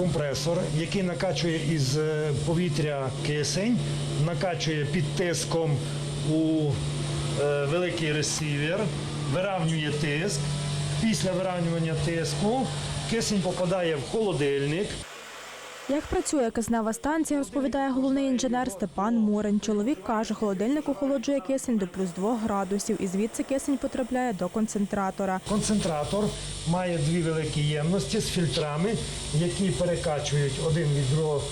Компресор, який накачує із е, повітря кисень, накачує під тиском у е, великий ресивер, виравнює тиск. Після виравнювання тиску кисень попадає в холодильник. Як працює киснева станція, розповідає головний інженер Степан Мурин. Чоловік каже, холодильник охолоджує кисень до плюс 2 градусів, і звідси кисень потрапляє до концентратора. Концентратор має дві великі ємності з фільтрами, які перекачують один від другого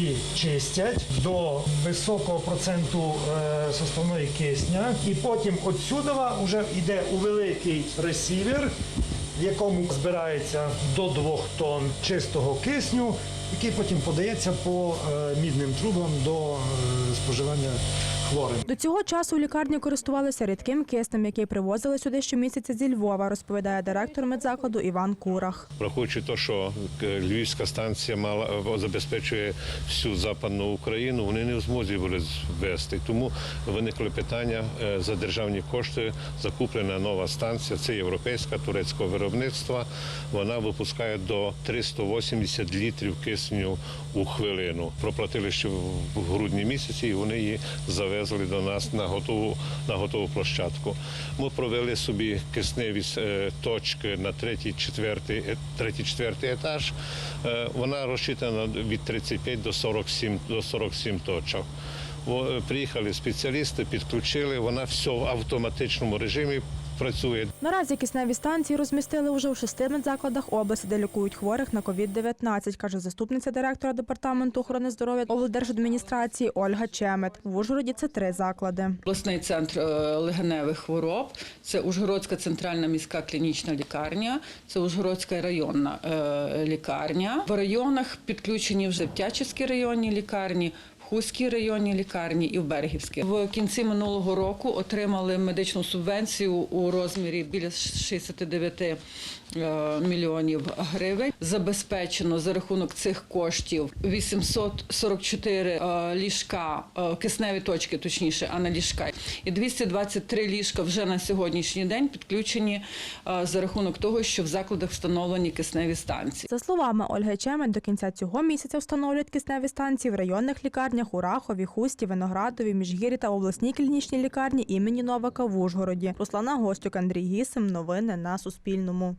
і чистять до високого проценту е, составної кисня. І потім отсюди вже йде у великий ресівер, в якому збирається до 2 тонн чистого кисню, який потім подається по е, мідним трубам до е, споживання хворим. До цього часу у лікарні користувалися рідким киснем, який привозили сюди щомісяця зі Львова, розповідає директор медзакладу Іван Курах. Враховуючи те, що Львівська станція мала забезпечує всю западну Україну, вони не в змозі були ввести. Тому виникли питання е, за державні кошти. Закуплена нова станція. Це європейська турецького виробництва. Вона випускає до 380 літрів кисню у хвилину. Проплатили ще в грудні місяці, і вони її завезли до нас на готову на готову площадку. Ми провели собі кисневі точки на третій, четвертий, четвертий етаж. Вона розчитана від 35 до 47, до 47 точок. Приїхали спеціалісти, підключили. Вона все в автоматичному режимі працює. Наразі кисневі станції розмістили вже у шести медзакладах області, де лікують хворих на COVID-19, каже заступниця директора департаменту охорони здоров'я облдержадміністрації Ольга Чемет. В Ужгороді це три заклади. Обласний центр е, легеневих хвороб, це Ужгородська центральна міська клінічна лікарня, це Ужгородська районна е, лікарня. В районах підключені вже в Тячівській районній лікарні. Хуській районній лікарні і в Берегівській. В кінці минулого року отримали медичну субвенцію у розмірі біля 69 е, мільйонів гривень. Забезпечено за рахунок цих коштів 844 е, ліжка, е, кисневі точки, точніше, а не ліжка. І 223 ліжка вже на сьогоднішній день підключені за рахунок того, що в закладах встановлені кисневі станції. За словами Ольги Чемет, до кінця цього місяця встановлять кисневі станції в районних лікарнях у Рахові, Хусті, Виноградові, Міжгірі та обласній клінічній лікарні імені Новака в Ужгороді. Руслана Гостюк, Андрій Гісим. Новини на Суспільному.